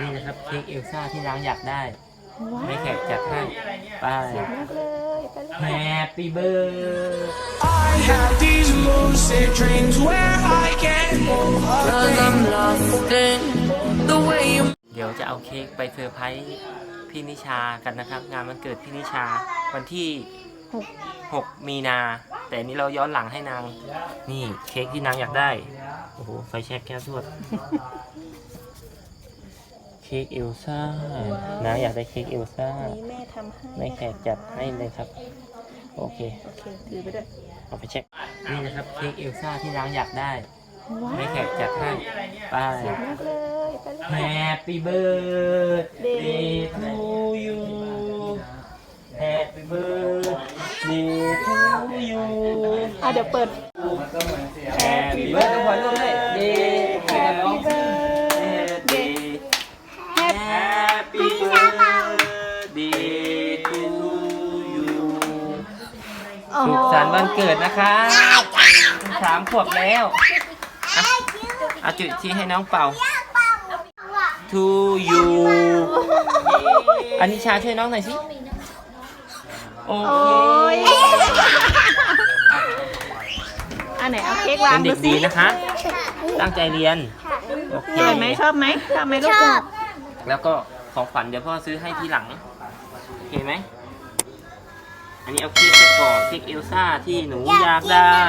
นี่นะครับเค้กเอลซ่าที่ร้านอยากได้ว้าวไม่แขกจัดให้ไปสวยมากเลยไปเลย Happy birthday I have these lucid dreams where I can move Cause I'm lost in the way you เดี๋ยวจะเอาเค้กไปเซอร์ไพรส์พี่นิชากันนะครับ งานวันเกิดพี่นิชาวันที่หก 6มีนา แต่อันนี้เราย้อนหลังให้นาง นี่เค้กที่นางอยากได้ โอ้โห ไฟแช็กแก้วทวดเค้กเอลซ่านางอยากได้เค้กเอลซ่าอันนี้แม่ทำให้ไม่แขกจัดให้เลยครับ โอเคโอเคถือไปด้วยเอาไปเช็คนี่นะครับเค้กเอลซ่าที่นางอยากได้ว้าวไม่แขกจัดให้ไปสวยมากเลยไปเลย Happy birthday to you Happy birthday to you อะเดี๋ยวเปิด Happy birthday Happy Happy birthday to you สุขสันต์วันเกิดนะคะสามขวบแล้วอะเอาจุดชี้ให้น้องเป่า to you อันนี้ชาช่วยน้องหน่อยสิ โอโอ้เคยอันไหนเอาเค้กวาเป็งนดูเด็กสิดีนะคะ ตั้งใจเรียน โอเคสวยไหมชอบไหมชอบไหมลูกแล้วก็ ของขวัญเดี๋ยวพ่อซื้อให้ทีหลังโอเคไหมอันนี้เอาเค้กไปก่อนเค้กเอลซ่าที่หนูอยากได้